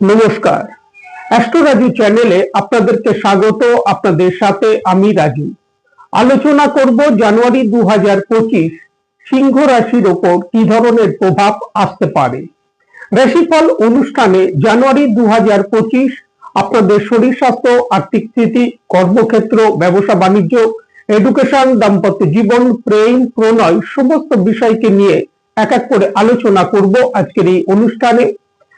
নমস্কার। অ্যাস্ট্রো রাজু চ্যানেলে আপনাদেরকে স্বাগত, আপনাদের সাথে আমি রাজু আলোচনা করব জানুয়ারি দু হাজার পঁচিশ সিংহ রাশির ওপর কি ধরনের প্রভাব আসতে পারে। রাশিফল অনুষ্ঠানে জানুয়ারি দু হাজার পঁচিশ আপনাদের শরীর স্বাস্থ্য, আর্থিক স্থিতি, কর্মক্ষেত্র, ব্যবসা, বাণিজ্য, এডুকেশন, দাম্পত্য জীবন, প্রেম, প্রণয়, সমস্ত বিষয়কে নিয়ে এক এক করে আলোচনা করব আজকের এই অনুষ্ঠানে।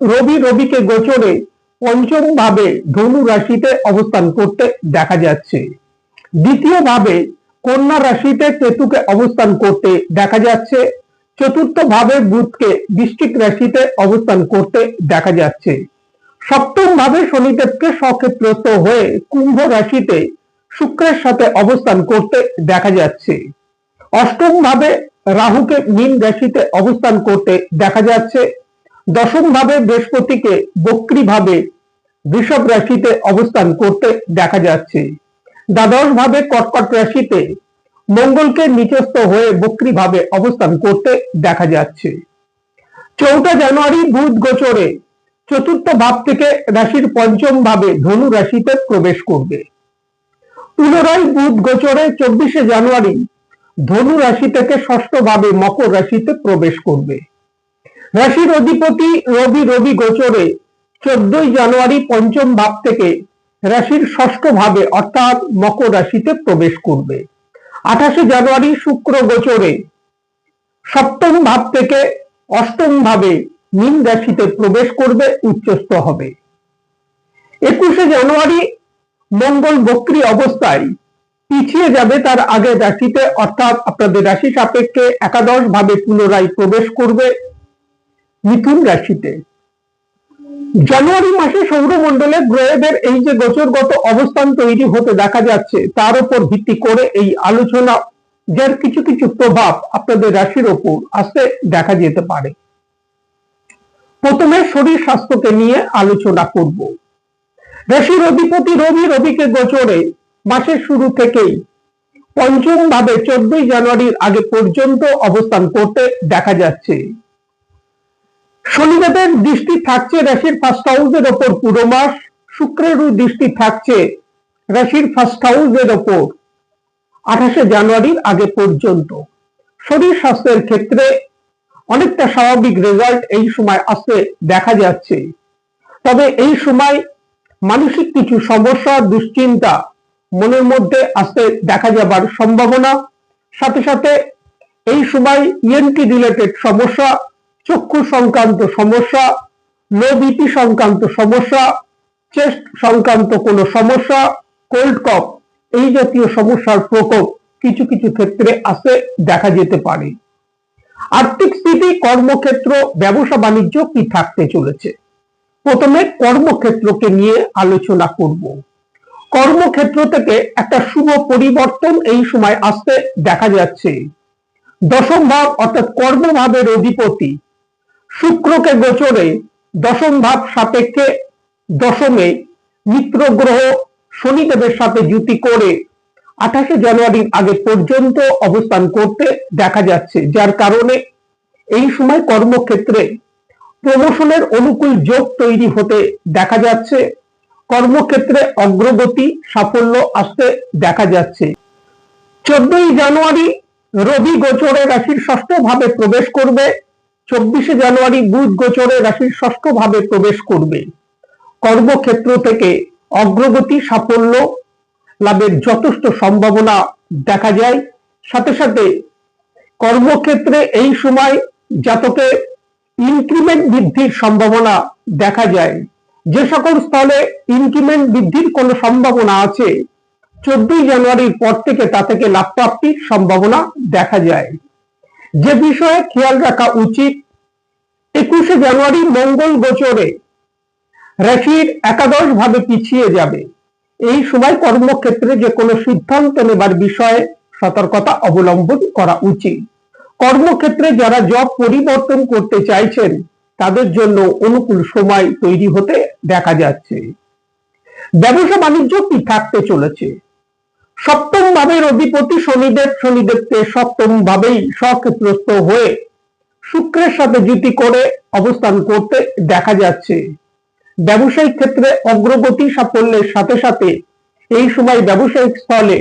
রবি রবিকে গোচরে পঞ্চম ভাবে ধনু রাশিতে অবস্থান করতে দেখা যাচ্ছে। দ্বিতীয় ভাবে কন্যা রাশিতে কেতুকে অবস্থান করতে দেখা যাচ্ছে। চতুর্থ ভাবে বুধকে বৃষ্টিক রাশিতে অবস্থান করতে দেখা যাচ্ছে। সপ্তম ভাবে শনিদেবকে সক্ষেত্রস্থ হয়ে কুম্ভ রাশিতে শুক্রের সাথে অবস্থান করতে দেখা যাচ্ছে। অষ্টম ভাবে রাহুকে মীন রাশিতে অবস্থান করতে দেখা যাচ্ছে। দশম ভাবে বৃহস্পতিকে বক্রী ভাবে বৃষভ রাশিতে অবস্থান করতে দেখা যাচ্ছে। দ্বাদশ ভাবে কর্কট রাশিতে মঙ্গলকে নিচস্থ হয়ে বক্রী ভাবে অবস্থান করতে দেখা যাচ্ছে। চৌঠা জানুয়ারি বুধ গোচরে চতুর্থ ভাব থেকে রাশির পঞ্চম ভাবে ধনু রাশিতে প্রবেশ করবে। পুনরায় বুধ গোচরে চব্বিশে জানুয়ারি ধনু রাশি থেকে ষষ্ঠ ভাবে মকর রাশিতে প্রবেশ করবে। রাশির অধিপতি রবি রবি গোচরে চোদ্দই জানুয়ারি পঞ্চম ভাব থেকে রাশির ষষ্ঠ ভাবে অর্থাৎ মকর রাশিতে প্রবেশ করবে। আঠাশে জানুয়ারি শুক্র গোচরে সপ্তম ভাব থেকে অষ্টম ভাবে মীন রাশিতে প্রবেশ করবে, উচ্চস্থ হবে। একুশে জানুয়ারি মঙ্গল বক্রী অবস্থায় পিছিয়ে যাবে তার আগে রাশিতে, অর্থাৎ আপনাদের রাশি সাপেক্ষে একাদশ ভাবে পুনরায় প্রবেশ করবে। মিথুন রাশিতে। জানুয়ারি মাসে সৌরমণ্ডলে গ্রহদের এই যে গোচরগত অবস্থান তৈরি হতে দেখা যাচ্ছে, তার উপর ভিত্তি করে এই আলোচনা যার কিছু কিছু প্রভাব আপনাদের রাশির ওপর আসতে দেখা যেতে পারে। প্রথমে শরীর স্বাস্থ্যকে নিয়ে আলোচনা করব। রাশির অধিপতি রবি রবিকে গোচরে মাসের শুরু থেকেই পঞ্চম ভাবে চোদ্দই জানুয়ারির আগে পর্যন্ত অবস্থান করতে দেখা যাচ্ছে। শনিদেবের দৃষ্টি থাকছে রাশির ফার্স্ট হাউসের ওপর। পুরো মাস শুক্রেরও দৃষ্টি থাকছে রাশির ফার্স্ট হাউসের ওপর, আঠাশে জানুয়ারির আগে পর্যন্ত। শরীর স্বাস্থ্যের ক্ষেত্রে অনেকটা স্বাভাবিক রেজাল্ট এই সময় আসতে দেখা যাচ্ছে। তবে এই সময় মানসিক কিছু সমস্যা, দুশ্চিন্তা মনের মধ্যে আসতে দেখা যাবার সম্ভাবনা। সাথে সাথে এই সময় ইএনটি রিলেটেড সমস্যা চক্ষু সংক্রান্ত সমস্যা লো বিপি সংক্রান্ত সমস্যা চেস্ট সংক্রান্ত কোনো সমস্যা কোল্ড কফ এই জাতীয় সমস্যার প্রকোপ কিছু কিছু ক্ষেত্রে আসে দেখা যেতে পারে। আর্থিক স্থিতি, কর্মক্ষেত্র, ব্যবসা বাণিজ্য কি থাকতে চলেছে? প্রথমে কর্মক্ষেত্রকে নিয়ে আলোচনা করব। কর্মক্ষেত্র থেকে একটা শুভ পরিবর্তন এই সময় আসতে দেখা যাচ্ছে। দশম ভাব অর্থাৎ কর্মভাবের অধিপতি শুক্রকে গোচরে দশম ভাব সাপেক্ষে দশমে মিত্র গ্রহ শনিদেবের সাথে জুতি করে আঠাশে জানুয়ারির আগে পর্যন্ত অবস্থান করতে দেখা যাচ্ছে, যার কারণে এই সময় কর্মক্ষেত্রে প্রমোশনের অনুকূল যোগ তৈরি হতে দেখা যাচ্ছে। কর্মক্ষেত্রে অগ্রগতি, সাফল্য আসতে দেখা যাচ্ছে। চোদ্দই জানুয়ারি রবি গোচরে রাশির ষষ্ঠ ভাবে প্রবেশ করবে। চব্বিশে জানুয়ারি বুধ গোচরে রাশির ষষ্ঠ ভাবে প্রবেশ করবে। কর্মক্ষেত্র থেকে অগ্রগতি, সাফল্য লাভের যথেষ্ট সম্ভাবনা দেখা যায়। সাথে সাথে কর্মক্ষেত্রে এই সময় জাতকে ইনক্রিমেন্ট বৃদ্ধির সম্ভাবনা দেখা যায়। যে সকল স্থলে ইনক্রিমেন্ট বৃদ্ধির কোনো সম্ভাবনা আছে চোদ্দই জানুয়ারির পর থেকে তা থেকে লাভ প্রাপ্তির সম্ভাবনা দেখা যায়। যে বিষয়ে খেয়াল রাখা উচিত, একুশে জানুয়ারি মঙ্গল গোচরে রাশির একাদশ ভাবে পিছিয়ে যাবে। এই সময় কর্মক্ষেত্রে যে কোনো সিদ্ধান্ত নেবার বিষয়ে সতর্কতা অবলম্বন করা উচিত। কর্মক্ষেত্রে যারা জব পরিবর্তন করতে চাইছেন, তাদের জন্য অনুকূল সময় তৈরি হতে দেখা যাচ্ছে। ব্যবসা বাণিজ্য কি থাকতে চলেছে। সপ্তম ভাবের অধিপতি শনিদেব শনিদেবকে সপ্তম ভাবেই সক্ষেত্রস্থ হয়ে শুক্রের সাথে জুতি করে অবস্থান করতে দেখা যাচ্ছে। ব্যবসায়িক ক্ষেত্রে অগ্রগতি সাফল্যের সাথে সাথে এই সময় ব্যবসায়িক স্থলে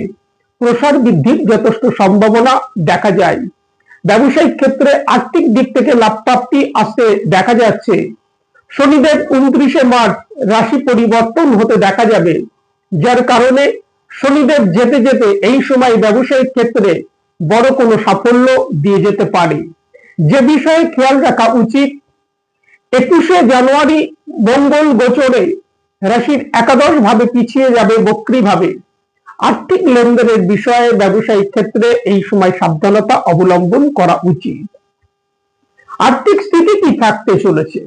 প্রসার বৃদ্ধির যথেষ্ট সম্ভাবনা দেখা যায়। ব্যবসায়িক ক্ষেত্রে আর্থিক দিক থেকে লাভ প্রাপ্তি আসতে দেখা যাচ্ছে। শনিদেব উনত্রিশে মার্চ রাশি পরিবর্তন হতে দেখা যাবে, যার কারণে শনিদেব যেতে যেতে এই সময় ব্যবসায়িক ক্ষেত্রে বড় কোনো সাফল্য দিয়ে যেতে পারে। যে বিষয়ে খেয়াল রাখা উচিত, একুশে জানুয়ারি মঙ্গল গোচরে রাশির একাদশ ভাবে পিছিয়ে যাবে বক্রি ভাবে আর্থিক লেনদেনের বিষয়ে ব্যবসায়িক ক্ষেত্রে এই সময় সাবধানতা অবলম্বন করা উচিত। আর্থিক স্থিতি কি থাকতে চলেছে?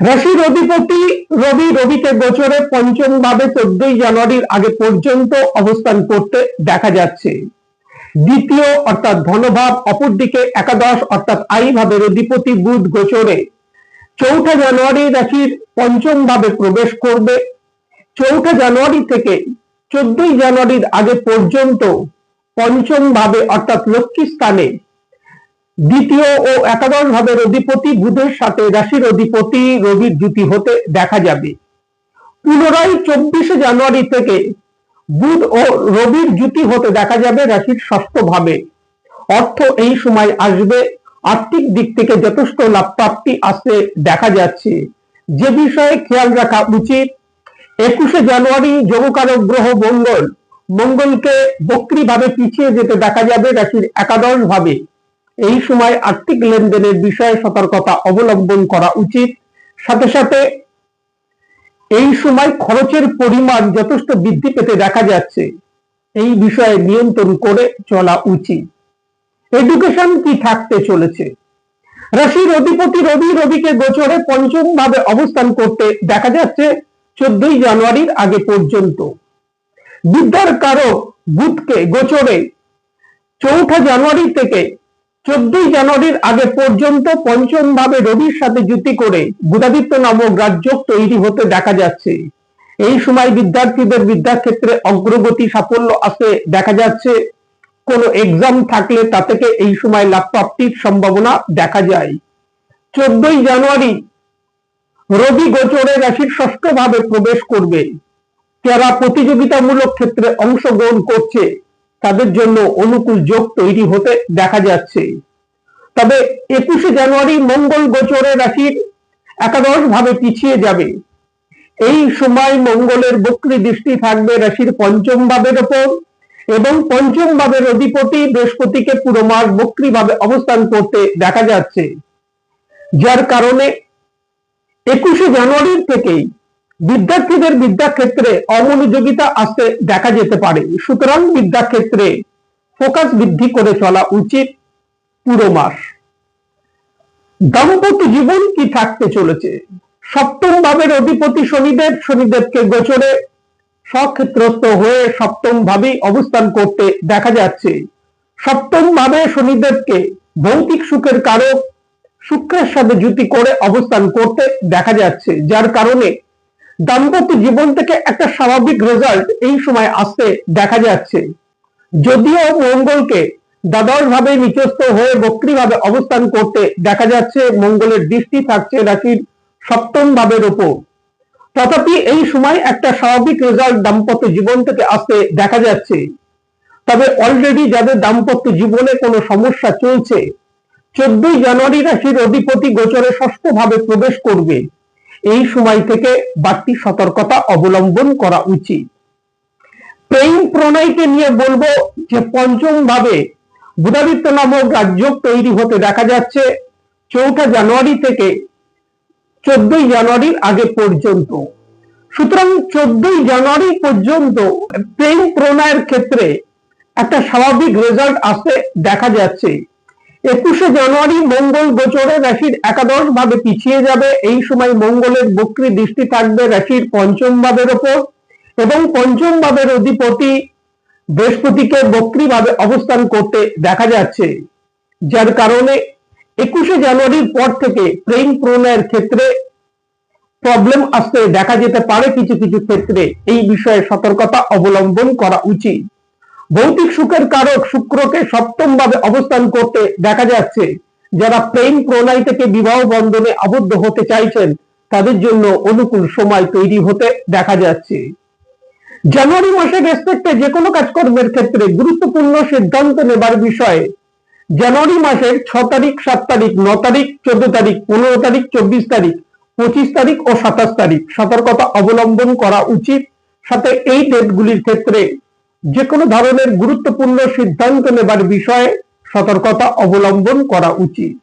রাশির অধিপতি রবি রবিকে গোচরে পঞ্চম ভাবে চোদ্দই জানুয়ারির আগে পর্যন্ত অবস্থান করতে দেখা যাচ্ছে। দ্বিতীয় অর্থাৎ ধনভাব, অপরদিকে একাদশ অর্থাৎ আই ভাবের অধিপতি বুধ গোচরে। চৌঠা জানুয়ারি রাশির পঞ্চম ভাবে প্রবেশ করবে। চৌঠা জানুয়ারি থেকে চোদ্দই জানুয়ারির আগে পর্যন্ত পঞ্চম ভাবে অর্থাৎ লক্ষ্মী স্থানে দ্বিতীয় ও একাদশ ভাবের অধিপতি বুধের সাথে রাশির অধিপতি রবির জুতি হতে দেখা যাবে। পুনরায় চব্বিশে জানুয়ারি থেকে বুধ ও রবির জুতি হতে দেখা যাবে রাশির ষষ্ঠ ভাবে অর্থ এই সময় আসবে। আর্থিক দিক থেকে যথেষ্ট লাভ প্রাপ্তি আসতে দেখা যাচ্ছে। যে বিষয়ে খেয়াল রাখা উচিত, একুশে জানুয়ারি যোগকারক গ্রহ মঙ্গল। মঙ্গলকে বক্রি ভাবে পিছিয়ে যেতে দেখা যাবে রাশির একাদশ ভাবে এই সময় আর্থিক লেনদেনের বিষয়ে সতর্কতা অবলম্বন করা উচিত। সাথে সাথে এই সময় খরচের পরিমাণ যথেষ্ট বৃদ্ধি পেতে দেখা যাচ্ছে। এই বিষয়ে নিয়ন্ত্রণ করে চলা উচিত। এডুকেশন কি থাকতে চলেছে? রাশির অধিপতি রবি রবিকে গোচরে পঞ্চম ভাবে অবস্থান করতে দেখা যাচ্ছে চোদ্দই জানুয়ারির আগে পর্যন্ত। বিদ্যার কারক বুধকে গোচরে চৌঠা জানুয়ারি থেকে চোদ্দই জানুয়ারির আগে পর্যন্ত পঞ্চম ভাবে রবির সাথে যুতি করে বুধাদিত্য নামক রাজ্য তৈরি হতে দেখা যাচ্ছে। এই সময় বিদ্যার্থীদের বিদ্যাক্ষেত্রে অগ্রগতি সাফল্য আসে দেখা যাচ্ছে। কোনো এক্সাম থাকলে তা থেকে এই সময় লাভ প্রাপ্তির সম্ভাবনা দেখা যায়। চোদ্দই জানুয়ারি রবি গোচরে রাশির ষষ্ঠ ভাবে প্রবেশ করবে। যারা প্রতিযোগিতামূলক ক্ষেত্রে অংশগ্রহণ করছে তাদের জন্য অনুকূল যোগ তৈরি হতে দেখা যাচ্ছে। তবে একুশে জানুয়ারি মঙ্গল গোচরে রাশির একাদশ ভাবে পিছিয়ে যাবে। এই সময় মঙ্গলের বক্রি দৃষ্টি থাকবে রাশির পঞ্চম ভাবের ওপর এবং পঞ্চম ভাবের অধিপতি বৃহস্পতিকে পুরো মাস বক্রি ভাবে অবস্থান করতে দেখা যাচ্ছে। যার কারণে একুশে জানুয়ারির থেকেই বিদ্যার্থীদের বিদ্যাক্ষেত্রে অমনোযোগিতা আসতে দেখা যেতে পারে। সুতরাং বিদ্যাক্ষেত্রে ফোকাস বৃদ্ধি করে চলা উচিত পুরো মাস। দাম্পত্য জীবন কি থাকতে চলেছে? সপ্তম ভাবের অধিপতি শনিদেব, শনিদেবকে গোচরে স্বক্ষেত্রস্থ হয়ে সপ্তম ভাবেই অবস্থান করতে দেখা যাচ্ছে। সপ্তম ভাবে শনিদেবকে ভৌতিক সুখের কারক শুক্রের সাথে জুতি করে অবস্থান করতে দেখা যাচ্ছে, যার কারণে দাম্পত্য জীবন থেকে একটা স্বাভাবিক রেজাল্ট এই সময় আসতে দেখা যাচ্ছে। যদিও মঙ্গলকে দ্বাদশ ভাবে নিচস্থ হয়ে বক্রি ভাবে অবস্থান করতে দেখা যাচ্ছে, মঙ্গলের দৃষ্টি থাকছে রাশির সপ্তম ভাবের উপর তথাপি এই সময় একটা স্বাভাবিক রেজাল্ট দাম্পত্য জীবন থেকে আসতে দেখা যাচ্ছে। তবে অলরেডি যাদের দাম্পত্য জীবনে কোনো সমস্যা চলছে, চোদ্দই জানুয়ারি রাশির অধিপতি গোচরে ষষ্ঠ ভাবে প্রবেশ করবে। এই সময় থেকে বাড়তি সতর্কতা অবলম্বন করা উচিত। প্রেম প্রণয়কে নিয়ে বলব যে পঞ্চম ভাবে বুধাদিত্য নামক রাজ্য তৈরি হতে দেখা যাচ্ছে চৌঠা জানুয়ারি থেকে চোদ্দই জানুয়ারির আগে পর্যন্ত। সুতরাং চোদ্দই জানুয়ারি পর্যন্ত প্রেম প্রণয়ের ক্ষেত্রে একটা স্বাভাবিক রেজাল্ট আসতে দেখা যাচ্ছে। একুশে জানুয়ারি মঙ্গল গোচরে রাশির একাদশ ভাবে পিছিয়ে যাবে। এই সময় মঙ্গলের বক্রী দৃষ্টি থাকবে রাশির পঞ্চম ভাবের ওপর এবং পঞ্চম ভাবের অধিপতি বৃহস্পতিকে বক্রী ভাবে অবস্থান করতে দেখা যাচ্ছে। যার কারণে একুশে জানুয়ারির পর থেকে প্রেম প্রণয়ের ক্ষেত্রে প্রবলেম আসতে দেখা যেতে পারে কিছু কিছু ক্ষেত্রে। এই বিষয়ে সতর্কতা অবলম্বন করা উচিত। ভৌতিক সুখের কারক শুক্রকে সপ্তম ভাবে অবস্থান করতে দেখা যাচ্ছে। যারা প্রেম প্রণয় থেকে বিবাহ বন্ধনে আবদ্ধ হতে চাইছেন, তাদের জন্য অনুকূল সময় তৈরি হতে দেখা যাচ্ছে। জানুয়ারি মাসের রেসপেক্টে যে কোনো কাজকর্মের ক্ষেত্রে গুরুত্বপূর্ণ সিদ্ধান্ত নেবার বিষয়ে। জানুয়ারি মাসের ছ তারিখ, সাত তারিখ, ন তারিখ, চোদ্দ তারিখ, পনেরো তারিখ, চব্বিশ তারিখ, পঁচিশ তারিখ ও সাতাশ তারিখ। সতর্কতা অবলম্বন করা উচিত। সাথে এই ডেটগুলির ক্ষেত্রে যে কোনো ধরনের গুরুত্বপূর্ণ সিদ্ধান্ত নেবার বিষয়ে সতর্কতা অবলম্বন করা উচিত।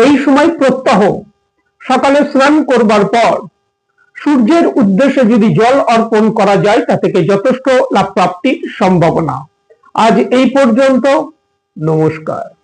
এই সময় প্রত্যাহ সকালে স্নান করবার পর সূর্যের উদ্দেশ্যে যদি জল অর্পণ করা যায়, তা থেকে যথেষ্ট লাভ প্রাপ্তির সম্ভাবনা। আজ এই পর্যন্ত। নমস্কার।